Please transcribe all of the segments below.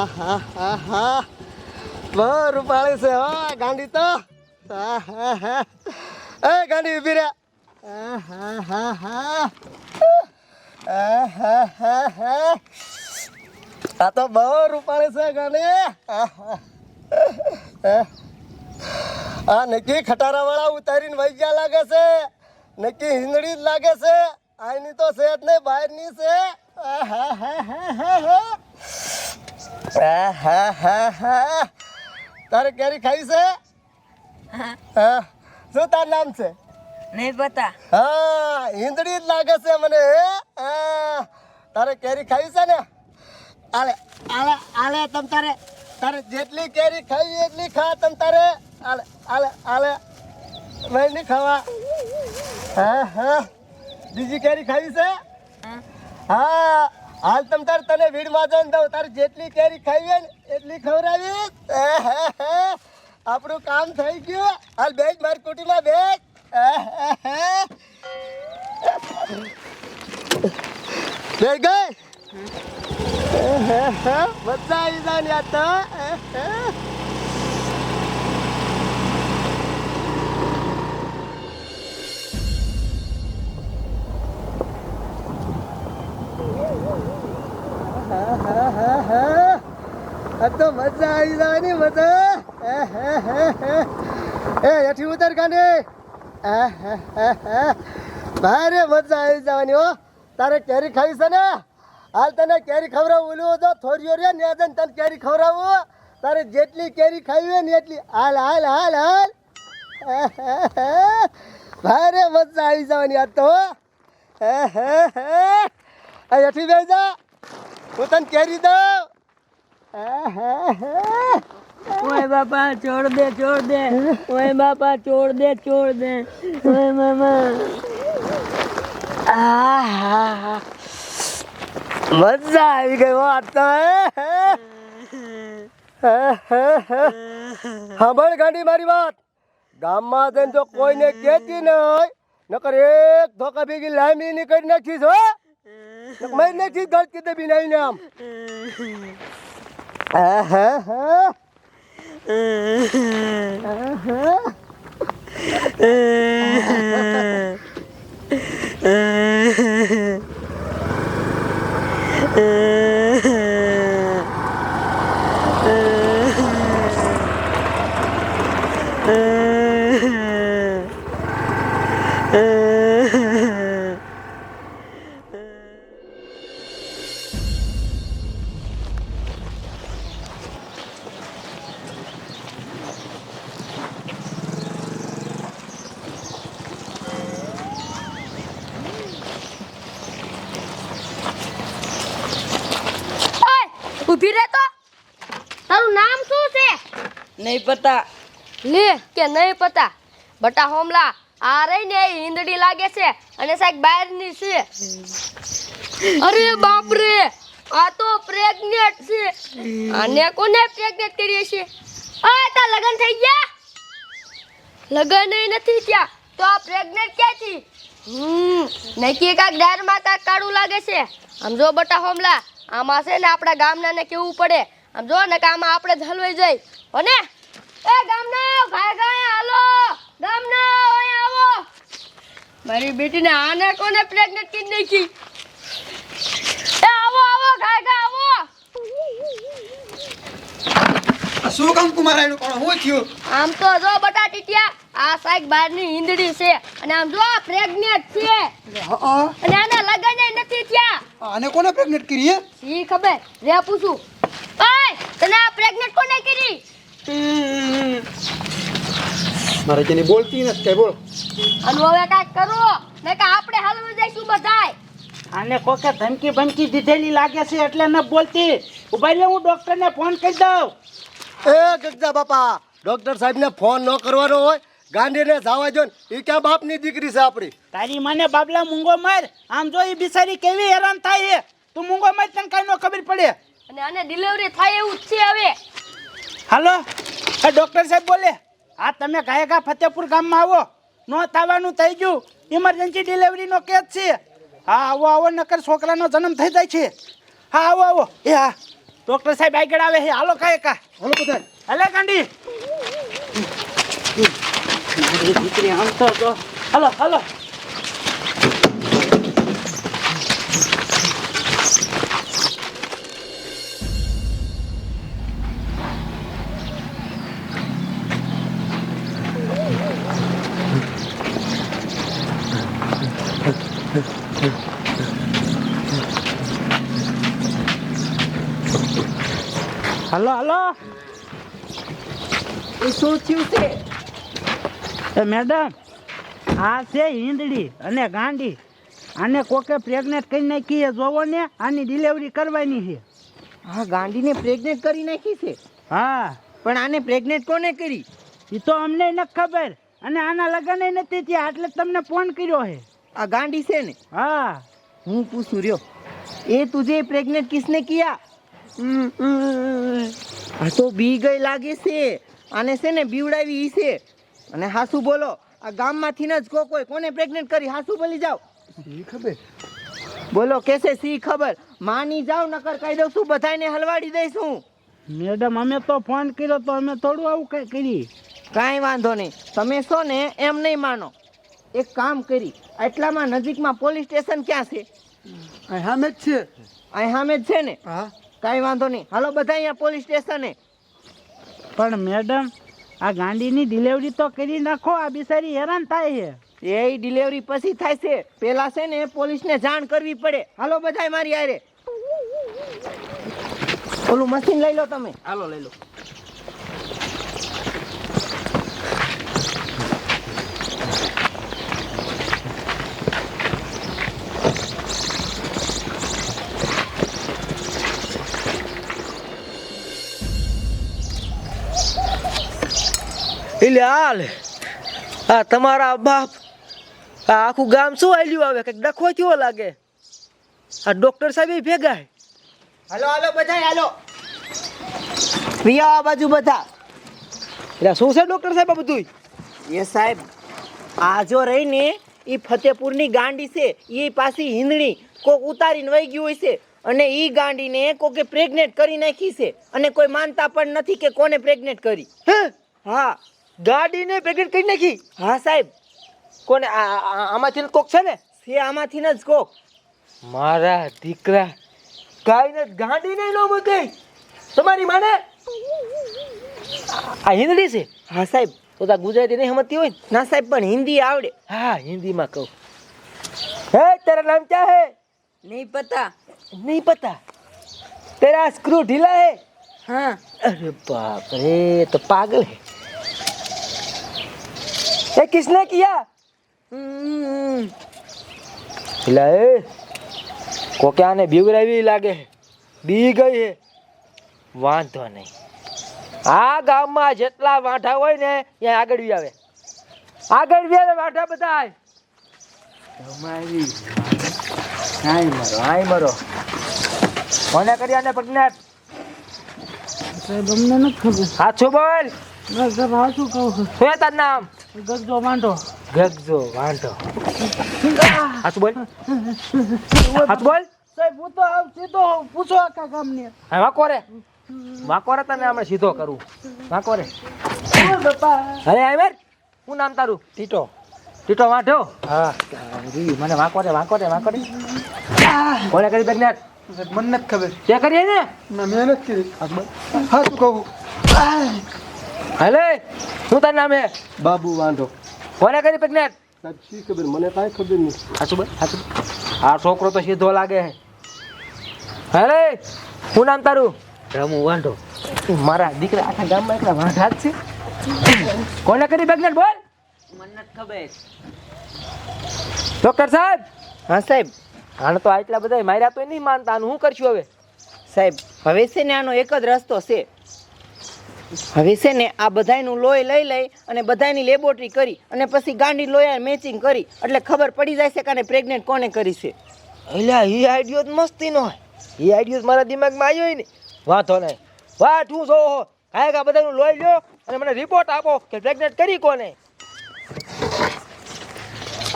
હા હા હા હા બહુ રૂપાળી છે, હા, ગાંડી તો. હા હા હા એ ગાંડી ઊભી રહ્યા હા હા હા હા હા હા આ તો બહુ રૂપાળે છે, ગાંડી. આ નક્કી ખટારા વાળા ઉતારીને વૈજ્યા લાગે છે. નક્કી હિંદડી જ લાગે છે. આની તો સેહત નહીં બહારની છે. હા હા હા હા હા તારે કેરી ખાઈ છે? હા. શું તાર નામ છે? નહીં પતા હા હિંદડી જ લાગે છે મને. તારે કેરી ખાઈ છે ને? આલે આલે આલે તમ તારે તારે જેટલી કેરી ખાઈ એટલી ખા તમ તારે. આલે આલે આલે. મેં નહીં ખાવા. હા હા. બીજી કેરી ખાઈ છે? હા. હાલ તમ તાર તને ભીડમાં જઈને દઉં તારે જેટલી કેરી ખાઈએ ને એટલી ખવડાવી આપણું કામ થઈ ગયું. હાલ બેજ મારી કુટીમાં બેજ. બે ગઈ? મજા આવી જાય આ તો. મજા આવી જાય ને મજા એ, હેઠી ઉતર કાને ભારે મજા આવી જવાની, હો. તારે કેરી ખાવી છે ને? હાલ તને કેરી ખવડાવું, ઓલું તો થોડીઓ રે, ને આજે તને કેરી ખવડાવું તારે જેટલી કેરી ખાવી હોય ને એટલી. હાલ હાલ હાલ હાલ. ભારે મજા આવી જવાની આ તો હેઠી બે જા. હું તને કેરી દઉં. ઓય બાપા, છોડ દે છોડ દે. ઓય બાપા, છોડ દે છોડ દે. ઓય મામા. આહા. મજા આવી ગઈ વાત તો સાંભળ ગાડી મારી વાત. ગામમાં જઈને તો કોઈને કહેતી નહીં નકર એક ધોકા ભેગી લાંબી નીકળી નાખીશ, હો. મારી નથી ગળતી દે નહીં આમ. Uh... નહીં પતા. લે, કે નહીં પતા? બટા હોમલા આ રહી ને હિંદડી લાગે છે અને સાહેબ બહારની છે. અરે બાપ રે આ તો પ્રેગ્નેટ છે. આને કોને પ્રેગ્નેટ કરીએ છે આ તા લગન થઈ ગયા? લગન નથી ત્યાં તો આ પ્રેગ્નેટ ક્યાંથી? હમ નકી કાક ડાયરમાં કાક કાળું લાગે છે. આમ જો બટા હોમલા, આમાં છે ને આપણા ગામના ને કેવું પડે? આમ જો ને કે આમાં આપણે જ હલવાઈ જાય. હોને એ ગામનો ભાઈ ગાય હાલો. ગામનો અહીં આવો. મારી બેટીને આને કોને પ્રેગ્નન્ટ કરી નાખી? એ આવો આવો ગાય ગાય આવો. શું કામ કુમારાયનું કોણ? હું થયું? આમ તો જો બટા ટીટિયા આ સાઈક બારની હિંદડી છે. અને આમ જો પ્રેગ્નન્ટ છે. અને આના લગન નથી થયા. આને કોને પ્રેગ્નન્ટ કરી હે? સી ખબર? રે પૂછું. ઓય તને આ પ્રેગ્નન્ટ કોને કરી? મારે જેની બોલતી નથી કઈ બોલ. અને હવે કાંઈક કરો ને કે આપણે હલવી જઈશું બધાય. આને કોકે ધમકી ભમકી દીધેલી લાગે છે એટલે ન બોલતી. ઊભા લે હું ડોક્ટરને ફોન કરી દઉં. એ ગગજા બાપા ડોક્ટર સાહેબને ફોન ન કરવાનો હોય ગાંધીને જવા જો એ ક્યાં બાપની દીકરી છે આપણી? તારી મને બાબલા મૂંગો માર. આમ જો એ બિચારી કેવી હેરાન થાય છે. તું મૂંગો માર તને કઈ ન ખબર પડે. અને આને ડિલિવરી થાય એવું જ છે હવે. હાલો એ ડોક્ટર સાહેબ બોલે હા તમે ગાયે ગા ફતેપુર ગામમાં આવો. નો થવાનું થઈ ગયું. ઇમરજન્સી ડિલિવરીનો કેસ છે. હા આવો આવો નકર છોકરાનો જન્મ થઈ જાય છે. હા આવો આવો. એ હા. ડોક્ટર સાહેબ આગળ આવે છે. હાલો કાંઈ કા હાલો બધા હાલે કાંડી દીકરી આમ તો હાલો હાલો. હલો હલો એ શું થયું છે? એ મેડમ આ છે હિંદડી અને ગાંડી. આને કોકે પ્રેગ્નેટ કરી નાખી એ જોવો ને આની ડિલિવરી કરવાની છે. હા ગાંડીને પ્રેગ્નેટ કરી નાખી છે? હા. પણ આને પ્રેગ્નેટ કોને કરી? એ તો અમને નથી ખબર. અને આના લગન નથી ત્યાં એટલે તમને ફોન કર્યો છે. આ ગાંડી છે ને? હા. હું પૂછું રહ્યો. એ તુજે પ્રેગ્નેટ કિસને કિયા? આ તો બી ગઈ લાગે છે. આને છે ને બીવડાવી છે. અને હાસુ બોલો આ ગામમાંથી ન જ કો કોઈ. કોને પ્રેગ્નેન્ટ કરી? હાસુ બોલી જાઓ. ખબર? બોલો કેસે સી ખબર? માની જાવ નકર કહી દઉં છું બધાને હલવાડી દઈશું. મેડમ અમે તો ફોન કર્યો તો અમે થોડું આવું કઈ કરી. કાંઈ વાંધો નહીં. તમે છો ને એમ નહીં માનો. એક કામ કરી. આટલામાં નજીકમાં પોલીસ સ્ટેશન ક્યાં છે? અહીં સામે જ છે. અહીં સામે જ છે ને? હા. કાંઈ વાંધો નહીં. હાલો બધા અહીંયા પોલીસ સ્ટેશને. પણ મેડમ આ ગાંડીની ડિલિવરી તો કરી નાખો આ બિચારી હેરાન થાય છે. એ ડિલિવરી પછી થાય છે. પેલા છે ને પોલીસને જાણ કરવી પડે. હાલો બધા મારી આરે ઓલું મશીન લઈ લો તમે. હાલો લઈ લો. એટલે હાલ. આ તમારા બાપ આ આખું ગામ શું હાલ્યું આવે? કંઈક ડખો થયો લાગે. આ ડોક્ટર સાહેબ ભેગા હાલો હાલો બધા હાલો. પ્રિયા આ બાજુ બધા. એટલે શું છે ડોક્ટર સાહેબ આ બધું એ સાહેબ આ જો રહી ને એ ફતેપુરની ગાંડી છે એ પાછી હિંદણી કોક ઉતારીને વહી ગયું હોય છે અને એ ગાંડીને કોકે પ્રેગ્નેટ કરી નાખી છે અને કોઈ માનતા પણ નથી કે કોને પ્રેગ્નેટ કરી. હા. ગાડીને પેકેટ કરી નાખી. હા સાહેબ. કોને આમાંથી કોક છે ને? એ આમાંથી જ કોક. મારા દીકરા ગાયને ગાંડીને ન મૂકી. તમારી માને? આ હિન્દી છે? હા સાહેબ. તો તા ગુજરાતી નહીં સમજતી હોય ના? સાહેબ પણ હિન્દી આવડે. હા હિન્દીમાં કહું. હે તારા નામ ક્યા હે? નહીં પતા. નહીં પતા? તેરા સ્ક્રૂ ઢીલા હે? હા. અરે બાપ રે તો પાગલ હે. ये किसने किया હમ. એટલે એ કોક્યાને બીવરાવી લાગે છે બી ગઈ છે વાંધો નહીં આ ગામમાં જેટલા વાંઢા હોય ને ત્યાં આગળ બી આવે આગળ બી આવે વાંઢા બધા તમારી આય મરો આય મરો કોને કર્યા ને પ્રજ્ઞાત સાહેબ અમને નથી ખબર સાચું બોલ બસ સાહેબ હા શું કહું શું છે તારું નામ ગગજો વાંઢો. ગગજો વાંઢો. સાચું બોલ? સાચું બોલ? સાહેબ હું તો આવ સીધો પૂછો આખા ગામને. હા વાંકો રે. વાંકો રે તને હમણાં સીધો કરું. વાંકો રે. અરે આયવર શું નામ તારું? ટીટો. ટીટો વાંઢો? હા. રી મને વાંકો રે વાંકો રે વાંકો રે. કોને કરી પ્રેગ્નેટ મને નથી ખબર. ક્યાં કરીએ ને ના મેં મહેનત કરી. હા શું કહું? હલે શું તારું નામ હે? બાબુ વાંધો કોને કરી પ્રેગ્નેટ સાચી ખબર? મને કાંઈ ખબર નહીં. સાચું ભાઈ સાચું આ છોકરો તો સીધો લાગે હે. હલે શું નામ તારું? રમુ વાંઢો. મારા દીકરા આખા ગામમાં એકલા વાંઢા જ છે. કોને કરી પ્રેગ્નેટ બોલ? મને ખબર. ડોક્ટર સાહેબ? હા સાહેબ. આને તો આટલા બધા માર્યા તો નહીં માનતા આનું શું કરશું હવે? સાહેબ હવે છે ને આનો એક જ રસ્તો છે. હવે છે ને આ બધાયનું લોહી લઈ લઈ અને બધાયની લેબોરેટરી કરી અને પછી ગાંડી લોયા મેચિંગ કરી. એટલે ખબર પડી જાય છે કે આને પ્રેગ્નેન્ટ કોને કરી છે. એટલે એ આઈડિયો જ મસ્તી નો એ આઈડિયો મારા દિમાગમાં આવ્યો ને. વાંધો નહીં. વાટ હું જો કાંઈ કા બધાનું લોહી લ્યો અને મને રિપોર્ટ આપો કે પ્રેગ્નેન્ટ કરી કોને.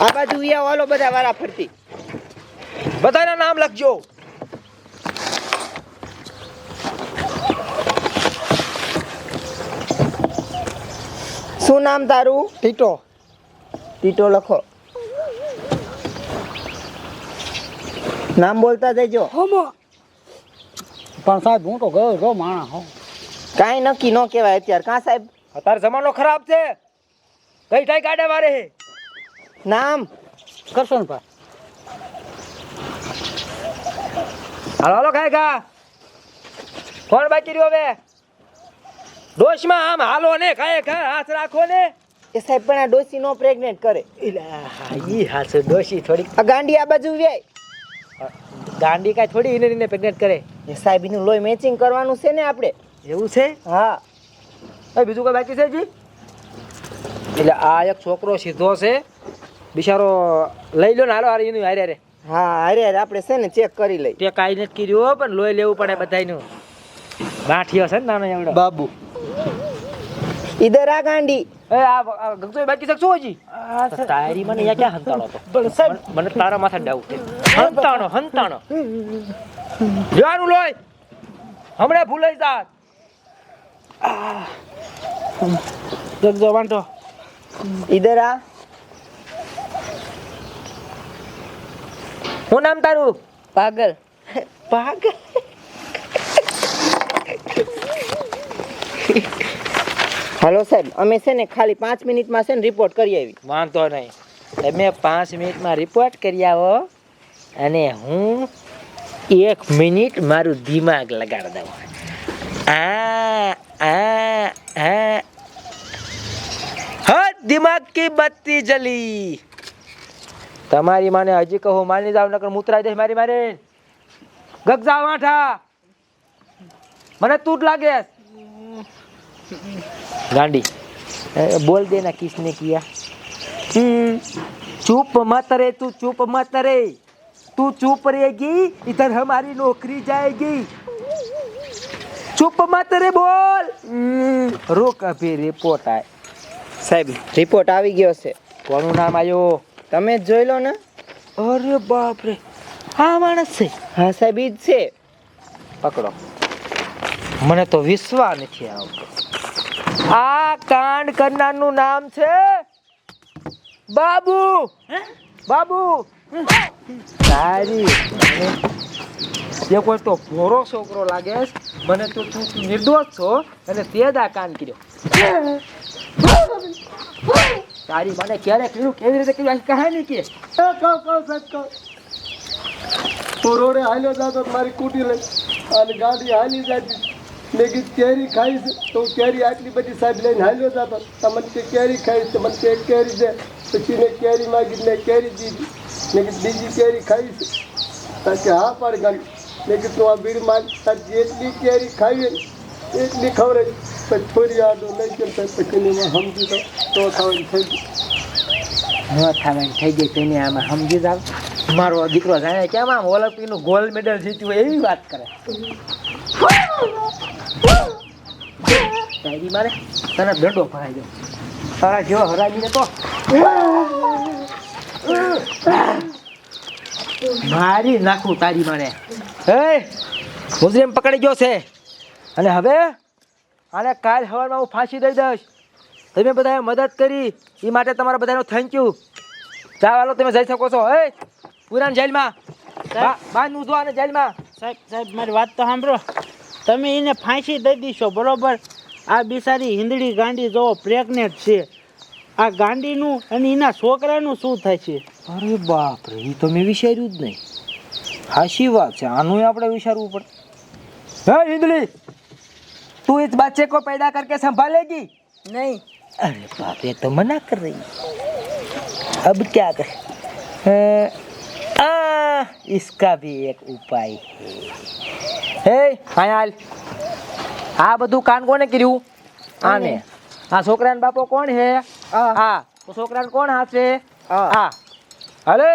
આ બાજુ ઈયા વાલો બધા વારા ફરતી. બધાના નામ લખજો. શું નામ તારું? ટીટો. ટીટો લખો. નામ બોલતા જજો પણ સાહેબ હું તો ગયો છો માણા હો. કાંઈ નક્કી ન કહેવાય અત્યારે. કાં સાહેબ? અત્યારે જમાનો ખરાબ છે. કઈ ટાઈ કાઢે મારે હે નામ? કરશો ને ભાઈ. હાલો હાલો ખાય ખા કોણ બાકી રહ્યો હવે? ડોશમાં આમ હાલો ને ખાય ખા હાથ રાખો ને. એ સાહેબ પણ આ ડોસી નો પ્રેગ્નેન્ટ કરે. ઈ હાથ ડોશી થોડી આ ગાંડી આ બાજુ વ્યાય. ગાંડી કાંઈ થોડી ઇને ઇને પ્રેગ્નેટ કરે. એ સાહેબ એનું લોહી મેચિંગ કરવાનું છે ને આપણે. એવું છે? હા. એ બીજું કોઈ બાકી છે જી એટલે આ એક છોકરો સીધો છે. બિચારો લઈ લો ને હાલો હારે એનું હારે હારે. હા અરે અરે આપણે છે ને ચેક કરી લઈ તે કાંઈ નથી કર્યું પણ લોહી લેવું પડે બધાયનું. ગાંઠિયો છે ને નાનો એવડો. બાબુ. ઈધર આ ગાંડી. એ આ આ ગગતો બાકી શકશો હજી તારી મને યા ક્યાં હંતાણો તો સાહેબ. મને તારા માથે ડાઉટ છે. હંતાણો હંતાણો. લેવાનું લોય. હમણાં ભૂલાઈ જા જગજો વાંટો ઇધર આ શું નામ તારું? પાગલ. પાગલ? હાલો સાહેબ, અમે છે ને ખાલી પાંચ મિનિટમાં છે ને રિપોર્ટ કરી આવી. વાંધો નહીં. તમે પાંચ મિનિટમાં રિપોર્ટ કરી આવો અને હું એક મિનિટ મારું દિમાગ લગાડી દઉં. આ આ આ. હા દિમાગ કી બત્તી જલી. તમારી માને હજી કહું, માની જાવ નકર મુતરાઈ દઈશ મારી મારે ગગજા વાંઠા મને તું જ લાગે ગાંડી એ, બોલ દેના કિસને કિયા हम्म, चुप मत रे तू चुप मत रे तू चुप रहेगी इधर हमारी नौकरी जाएगी चुप मत रे बोल हम्म, रुक अभी रिपोर्ट आए સાહેબ રિપોર્ટ આવી ગયો છે કોનું નામ આવ્યો તમે જ જોઈ લો ને અરે બાપ રે હા માણસ છે હા સાહેબ ઈ જ છે પકડો મને તો વિશ્વાસ નથી આવતો આ કાંડ કરનારનું નામ છે બાબુ. બાબુ. તારી. જે કોઈ તો ભોરો છોકરો લાગે મને તો તું તું નિર્દોષ છો. અને તે જ આ કાંડ કર્યો. તારી મને ક્યારે કર્યું? કેવી રીતે કર્યું? આ કહાની કે. કહો કહો સાહેબ કહો. તું રોડે હાલ્યો જાતો મારી કૂટી લઈ. અને ગાડી હાલી જાતી. મેં કીધું કેરી ખાઈશ તો હું કેરી આટલી બધી સાહેબ લઈને હાલ્યો હતા. તો મને કે કેરી ખાઈશ તો મને કે એક કેરી દે. પછી મેં કેરી માગી મેં કેરી દીધી. મેં કીધું બીજી કેરી ખાઈશ છે. કે હા પણ ગણ. મેં કીધું તું આ બીડ માગ તાર જેટલી કેરી ખાવી એટલી ખવડાવી. પછી થોડી આડો લઈ ગયો સાહેબ પછી મેં સમજી દો તો ખાવાની થઈ ગઈ. ન થવાની થઈ ગઈ તેને આમાં સમજી જાવ. મારો દીકરો જાણે કેમ આમ ઓલિમ્પિકનું ગોલ્ડ મેડલ જીત્યું હોય એવી વાત કરે. તારી મારે તને દંડો ભરાઈ દો તારા જેવો હરાજીને તો મારી નાખું તારી મારે હે? મુજરેમ પકડી ગયો છે. અને હવે આને કાલ સવારમાં હું ફાંસી દઈ દઈશ. તમે બધાએ મદદ કરી. એ માટે તમારા બધાનો થેન્ક યુ ચાલો વાલો તમે જઈ શકો છો. હે? પુરાણ જેલમાં. બાંધ બાર અને જેલમાં. સાહેબ સાહેબ મારી વાત તો સાંભળો. તમે એને ફાંસી દઈ દીશો બરોબર? આ બિચારી હિંદડી ગાંડી જોવો પ્રેગ્નેન્ટ છે આ ગાંડીનું અને એના છોકરાનું શું થાય છે અરે બાપ રે એ તો મેં વિચાર્યું જ નહીં હાશી વાત છે આનું આપણે વિચારવું પડે હે હિંદલી તું इस बच्चे को पैदा करके संभालेगी નહીં अरे बाप रे तो मना कर रही अब क्या कर अ, आ, इसका भी एक उपाय है हे હાલ આ બધું કાન કોને કર્યું? આને. આ છોકરાનો બાપો કોણ હે. આ તો છોકરાને કોણ હાથે? આ અરે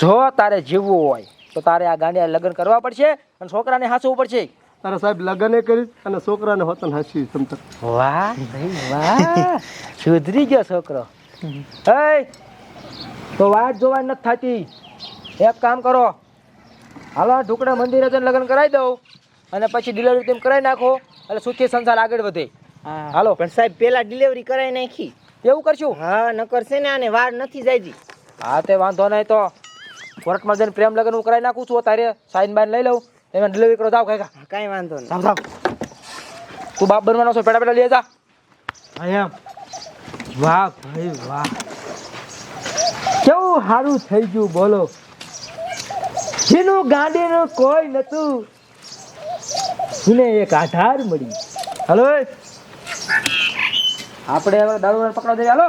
જો તારે જીવવું હોય તો તારે આ ગાંડિયા લગ્ન કરવા પડશે અને છોકરાને હાસવું પડશે. તારા સાહેબ લગ્ન એ કરી અને છોકરાને હોતન હાસી તમતર વાહ ભાઈ વાહ. સુધરી ગયો છોકરો. એ તો વાત જોવા નથી થતી. એક કામ કરો. હાલો ઢુકડા મંદિરે જઈને લગ્ન કરાવી દઉં. અને પછી ડિલિવરી તેમ કરાવી નાખો એટલે સુખી સંસાર આગળ વધે. હા હાલો. પણ સાહેબ પેલા ડિલિવરી કરાવી નાખી. એવું કરશું? હા ન કરશે ને આને વાર નથી જાયજી. હા તે વાંધો નહીં તો કોર્ટમાં જઈને પ્રેમ લગ્ન હું કરાવી નાખું છું તારે સાઈન બાઈન લઈ લઉં એમાં ડિલિવરી કરો જાવ કાંઈ કાંઈ વાંધો નહીં. જાવ જાવ તું બાપ બનવાનો છો પેડા પેડા લઈ જા. હા એમ વાહ ભાઈ વાહ. કેવું સારું થઈ ગયું બોલો. જેનું ગાંડીનું કોઈ નતું એને એક આધાર મળી. હલો આપણે હવે દારૂ પકડવા દઈએ હાલો.